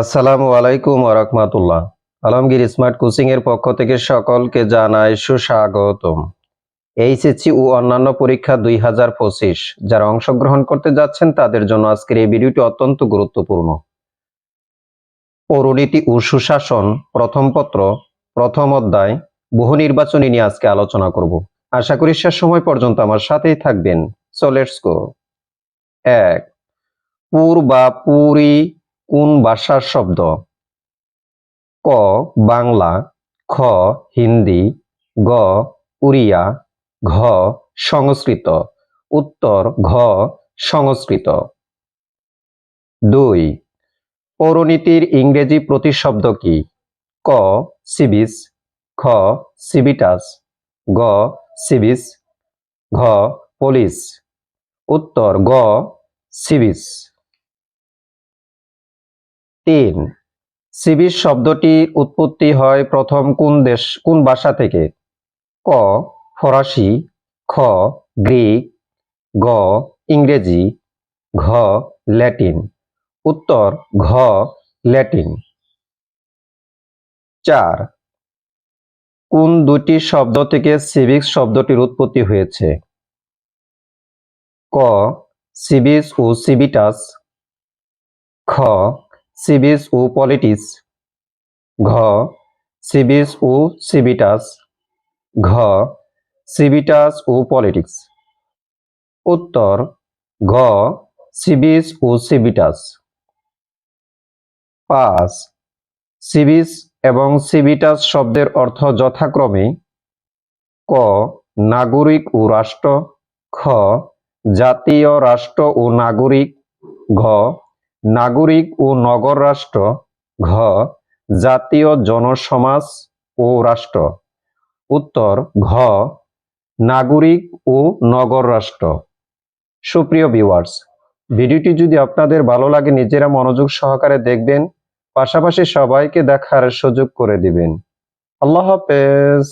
আসসালামু আলাইকুম ওরহমাতুল্লাহ Alamgir smart coaching এর পক্ষ থেকে সকলকে জানাই সুস্বাগতম। এইচএসসি ও অন্যান্য পরীক্ষা দুই হাজার পঁচিশ, যারা অংশগ্রহণ করতে যাচ্ছেন, তাদের জন্য আজকের এই ভিডিওটি অত্যন্ত গুরুত্বপূর্ণ। পৌরনীতি ও সুশাসন প্রথম পত্র, প্রথম অধ্যায়, বহু নির্বাচনী নিয়ে আজকে আলোচনা করব। আশা করি শেষ সময় পর্যন্ত আমার সাথেই থাকবেন। সো লেটস গো এক পুর বা পুরী কোন ভাষার শব্দ? ক, বাংলা, খ, হিন্দি, গ, উড়িয়া, ঘ, সংস্কৃত। উত্তর, ঘ, সংস্কৃত। দুই, পৌরনীতির ইংরেজি প্রতিশব্দ কি? ক সিবিস খ সিবিটাস গ সিবিস ঘ পুলিশ উত্তর, গ সিবিস তিন। সিবিস শব্দটির উৎপত্তি হয় প্রথম কোন দেশ, কোন ভাষা থেকে? ক, ফরাসি, খ, গ্রিক, গ, ইংরেজি, ঘ, ল্যাটিন। উত্তর, ঘ, ল্যাটিন। চার। কোন দুটি শব্দ থেকে সিভিক্স শব্দটির উৎপত্তি হয়েছে? ক, সিবিস ও সিবিটাস। খ সিবিস ও পলিটিক্স ঘ, সিবিস ও সিবিটাস। ঘ, সিবিটাস ও পলিটিক্স। উত্তর, ঘ, সিবিস ও সিবিটাস। পাঁচ, সিবিস এবং সিবিটাস শব্দের অর্থ যথাক্রমে ক, নাগরিক ও রাষ্ট্র, খ, জাতীয় রাষ্ট্র ও নাগরিক, ঘ নাগরিক ও নগর রাষ্ট্র, ঘ, জাতীয় জনসমাজ ও রাষ্ট্র। উত্তর, ঘ, নাগরিক ও নগর রাষ্ট্র। সুপ্রিয় ভিউয়ার্স ভিডিওটি যদি আপনাদের ভালো লাগে, নিজেরা মনোযোগ সহকারে দেখবেন। পাশাপাশি সবাইকে দেখার সুযোগ করে দিবেন। আল্লাহ হাফেজ।